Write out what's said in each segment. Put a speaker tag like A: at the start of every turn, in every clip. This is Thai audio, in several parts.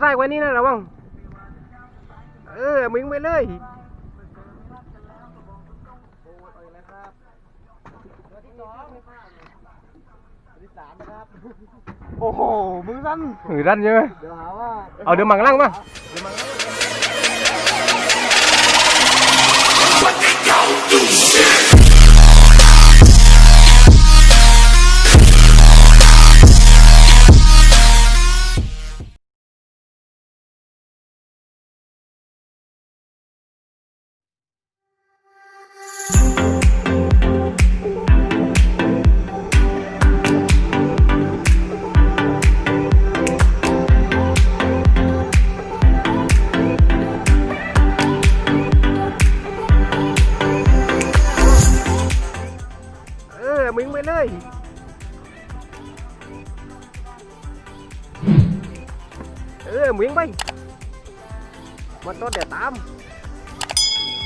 A: ใส่ไว้นี่นะระวัง เออมึงไปเลย
B: โอ้โหมือสั้น
A: มือดันใช่ไหม
B: เดี๋ยวหาว่า
A: เอาเดี๋ยวมังล่างมาเ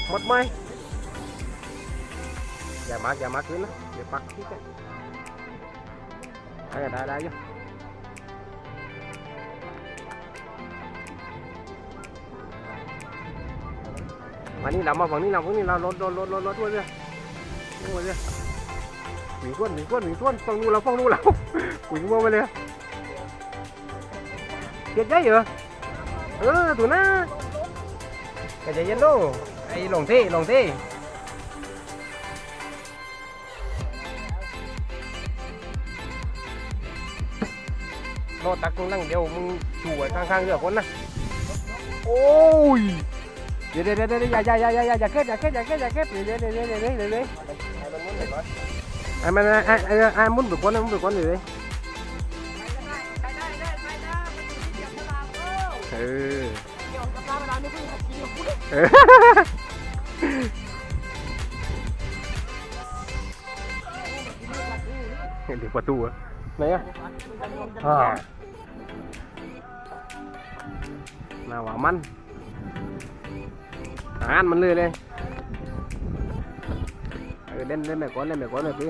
A: หมดไหมอย่ามาอย่ามาขึ้นนะเดี๋ยวปักที่กันได้ได้อยู่มานี่เรามาฝั่งนี้เราฝั่งนี้เรารถรถรถรถรถด้วยเรื่อยด้วยเรื่อยหนีก้นหนีก้นหนีก้นฟังนู้นเราฟังนู้นเราวิ่งมาไปเลยเกียดใจเหรอเออถูกนะแต่ใจเย็นดู ไอ้หลงที่หลงที่รอตักมึงนั่งเดียวมึงชูไว้ข้างๆเรือคนนะโอ้ยเดี๋ยวเดี๋ยวเดี๋ยวเดี๋ยวอย่าอย่าอย่าอย่าอย่าเก็บอย่าเก็บอย่าเก็บอย่าเก็บเดี๋ยวเดี๋ยวเดี๋ยวเดี๋ยวเดี๋ยวเดี๋ยวเดี๋ยวไอ้มันไอ้ไอ้ไอ้มุนไปก่อนไอ้มุนไปก่อนเดี๋ยวเดี๋ยวเออ เออเดี๋ยวประตูอะไหนอะอ่าหน้าหวามันอ่านมันเลยเลยเออเล่นเล่นแบบก่อนเล่นแบบก่อนเลยพี่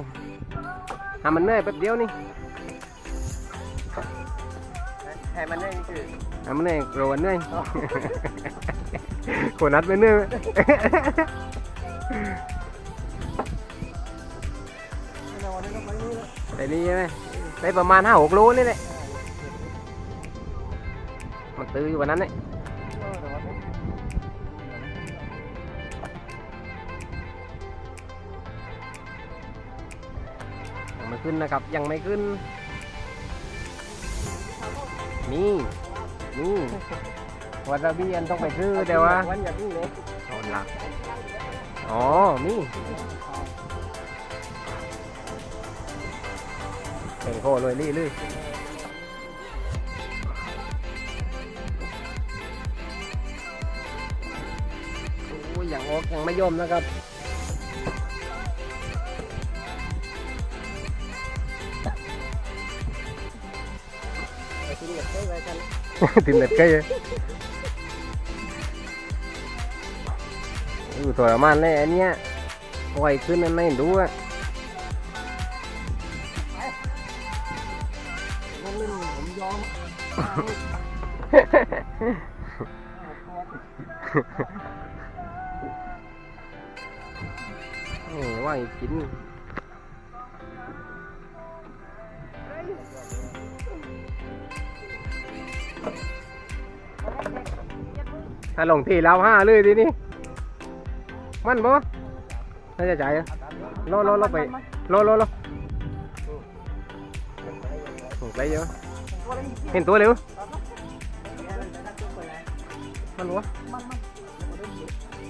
A: ทำมันเหนื่อยแป๊บเดียวนี่
B: ให้มันได้คือ
A: ทำมันเหนื่อยโกรธเหนื่อยคนนัดไปเหนื่อย
B: นอนนี่ก็ไปนี่แล้ว
A: แต่นี่ใช่ไหมได้ประมาณห้าหกโลนี่แหละมันตื้ออยู่วันนั้นเลย
B: เออแต่ว่าเนี่ย
A: ยังไม่ขึ้นนะครับ ยังไม่ขึ้น นี่นี่วาซาบิอันต้องไปซื้อแต่ว่า
B: วันอย่าเพิ่งเลย
A: เอาหลักอ๋อนี่แข่งโคเลยนี่เลยโอ้ยอย่างออกยังไม่ยอมนะครับ
B: กัน
A: tìm đẹp cây ấy. Ừ, thôi là man này anh nhá quay ขึ้นอันไม่รู้อะ
B: นั่นนี่ผมยอม
A: นี่ว่าอีกกิน ถ้าลงที่เราห้าเลยทีนี้มันปะน่าจะจ่ายอะรอรอรอไปรอรอรอโอ้ไปเยอะเห็นตัวเร็วมันวะ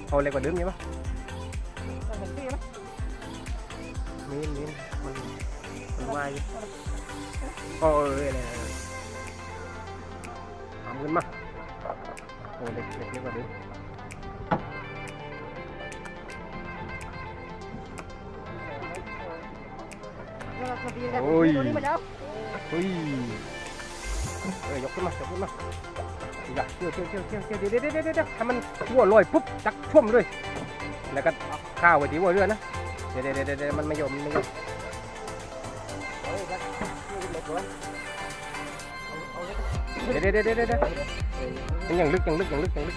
A: เอาเล็กกว่าเดิมยังปะมีนมีนมันมันวายอยู่โอ้ยอะไร ขึ้นมาโอ้เด็กเด็กเยอะกว่าเดิมโอ้ยเฮ้ยเอ้ยยกขึ้นมายกขึ้นมาอย่าเที่ยวเที่ยวเที่ยวเที่ยวเที่ยวเดี๋ยวเดี๋ยวเดี๋ยวเดี๋ยวให้มันหัวลอยปุ๊บจักช่วมเลย แล้วก็ข้าวไว้ที่หัวเรือนะเดี๋ยวเดี๋ยวเดี๋ยวเดี๋ยวมันไม่ยอมมันไม่ยอม
B: เดี๋ย
A: วเดี๋ยวเดี๋ยวเดี๋ยวยังลึกยังลึกยังลึกยังลึก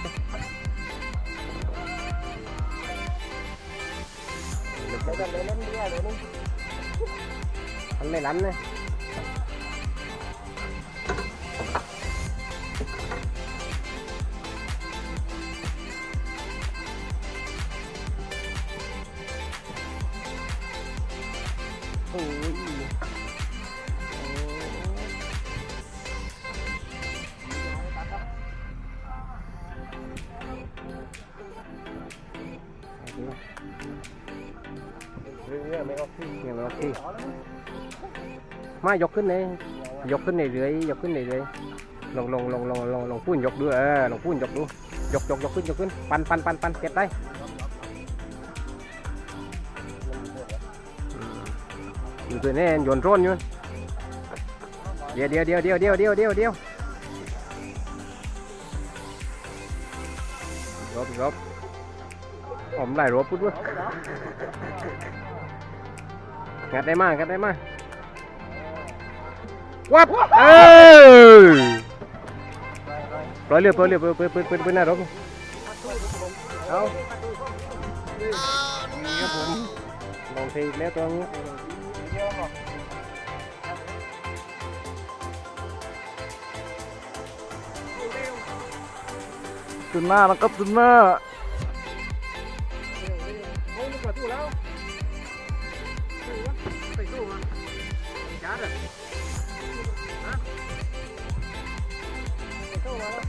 A: มันไม่ล้ำนะโอ้
B: ไม่ออกที่
A: ยังไม่โอเคมายกขึ้นเลยยกขึ้นเรื่อยๆยกขึ้นเรื่อยๆลงลงลงลงลงลงพูนยกดูเออลงพูนยกดูยกยกยกขึ้นยกขึ้นปันปันปันปันเก็บได้อืมอยู่ตัวนี้โยนโดรนอยู่เดี๋ยวเดี๋ยวเดี๋ยวเดี๋ยวเดี๋ยวเดี๋ยวเดี๋ยวเดี๋ยวรบรบผมไล่รบพุดด้วย งัดได้มากงัดได้มากวับเออปล่อยเรือปล่อยเรือปล่อยปล่อยปล่อยปล่อยปล่อยหน้ารถเอานี่ครับผมลองเทอีกแล้วตัวนี้
B: ตุนหน้านะครับตุนหน้า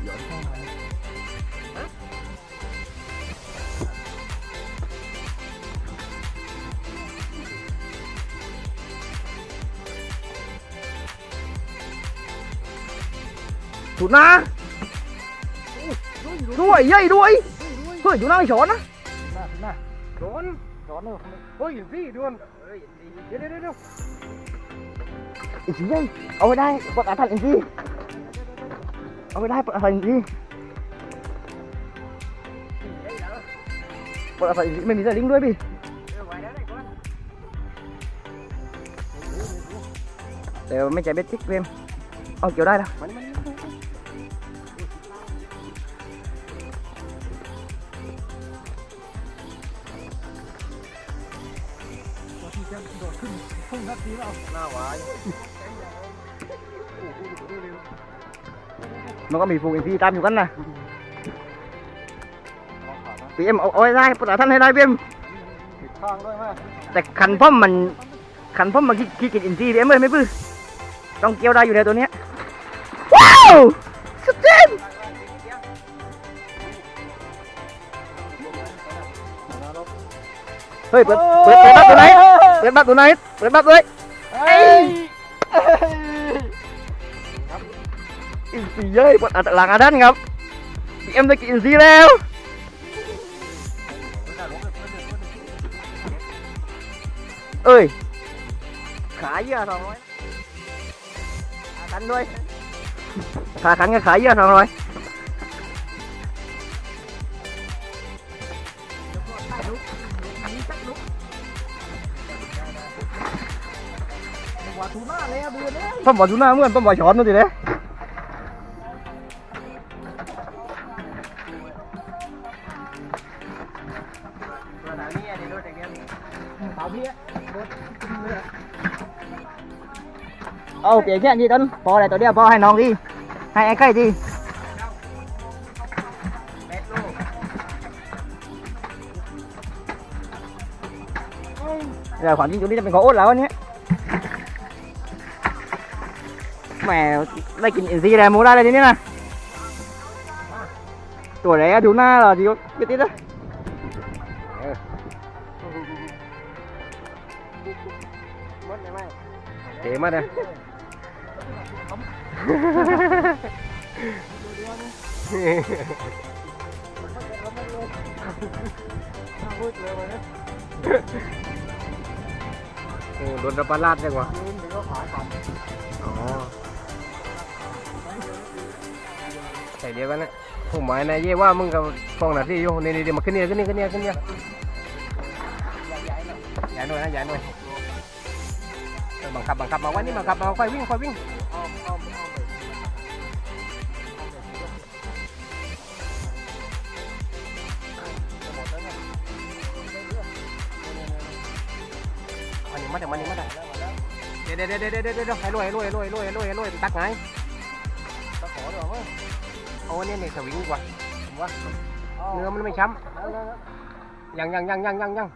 A: dọn xe này hả chúng na đuổi dây đuổi đuổi chúng na chọn á. Chọn chọn rồi.
B: Ôi gì luôn? Đi đi đi đi. Dây ở đây có cá thật gì? เอาไป
A: ได้
B: เปิดอะไรดิเปิดอะไรไม่มีสลิงด้วยพี่แต่ไม่ใจเบ็ดติ๊กเวมเอาเกี่ยวได้แล้ว
A: โดดขึ้นพุ่งทักที
C: แล้ว
A: หน้าวาย
B: มันก็มีฟูงอีกทีตามอยู่กันนะพีเอ็มเอาเอาไว้ได้ปลดอาถรรพ์ให้ได้พีเอ็ม
A: ผิดข้างด้วยไหม
B: แต่ขันพ่อมมันขันพ่อมมันขี้ขี้กินอินทรีย์พีเอ็มเลยไม่ปื้อต้องเกี่ยวได้อยู่แล้วตัวเนี้ยว้าวสุดเจ๋งเฮ้ยเปิดเปิดเปิดบัตรตัวไหนเปิดบัตรตัวไหนเปิดบัตรตัวไหน
A: เอ้ย
B: อินทรีย์เย้ยปลดอาหลังอาดันครับพีเอ็มได้กินอินทรีย์แล้วเอ้ย ขายเยอะสองร้อยขาขันด้วยขาขันกับขายเยอะสองร้อยผมบอกดูหน้าเหมื่อนผมบอกช้อนนู่นสิเนี่ยเอาเปลี่ย Ồ, kìa chuyện gì tân Bò này tao đeo bò hay nòng đi? Hay anh cây gì Giờ khoảng 9 chú đi mình có ốt lắm nhé. Mẹ, đây cái gì này, mua ra đây thế này Tuổi đấy chú na là gì biết tí đấy เจ๋
A: มากนะโอ้โดนระบาลาดจังวะใส่เดียวกันนะผมหมายนะเย่ว่ามึงกับฟองหน้าที่อยู่นี่นี่มาขึ้นเนี่ยขึ้นเนี่ยขึ้นเนี่ยขึ้นเนี่ยใหญ่หน่อยนะใหญ่หน่อย เออบังคับบังคับมาว่านี่บังคับมาค่อยวิ่งค่อยวิ่งมาหนึ่งมาหนึ่งมาหนึ่งมาหนึ่งเดี๋ยวเดี๋ยวเดี๋ยวเดี๋ยวเดี๋ยวให้รวยให้รวยให้รวยให้รวยให้รวยให้รวยตักไง
B: ตะขอหรอวะ
A: โอ้เนี่ยเนี่ยสวิงกว่าผมว่าเนื้อมันไม่ช้ำยังยังยังยังยังยัง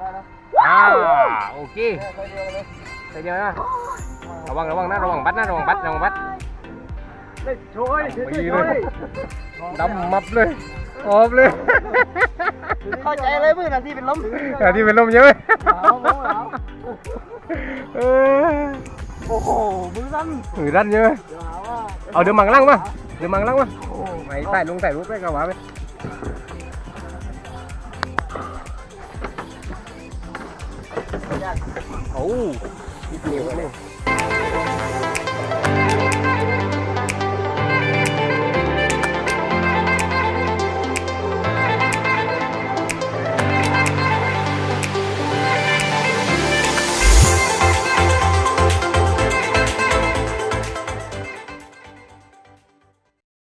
B: ได้แล้ว
A: อ่าโอเค
B: ใส่เดียวเลย
A: ใส่เดียวนะระวังระวังนะระวังบัดนะระวังบัดระวังบัด
B: เฮ้ยช่วย
A: ไปเลยดำมับเลยออบเลย
B: เข้าใจเลยมือนาทีเป็นลม
A: แต่ที่เป็นลมเยอะไหม
B: เอาเอาเอา
A: เออ
B: โอ้โหมือสั่น
A: หือดันเยอะไหม
B: เดี๋ยวหาว่า
A: เอาเดี๋ยวมังลังมาเดี๋ยวมังลังมาไปใส่ลงใส่รูปไปกระหวาไป โอ้ยเหนียวเลย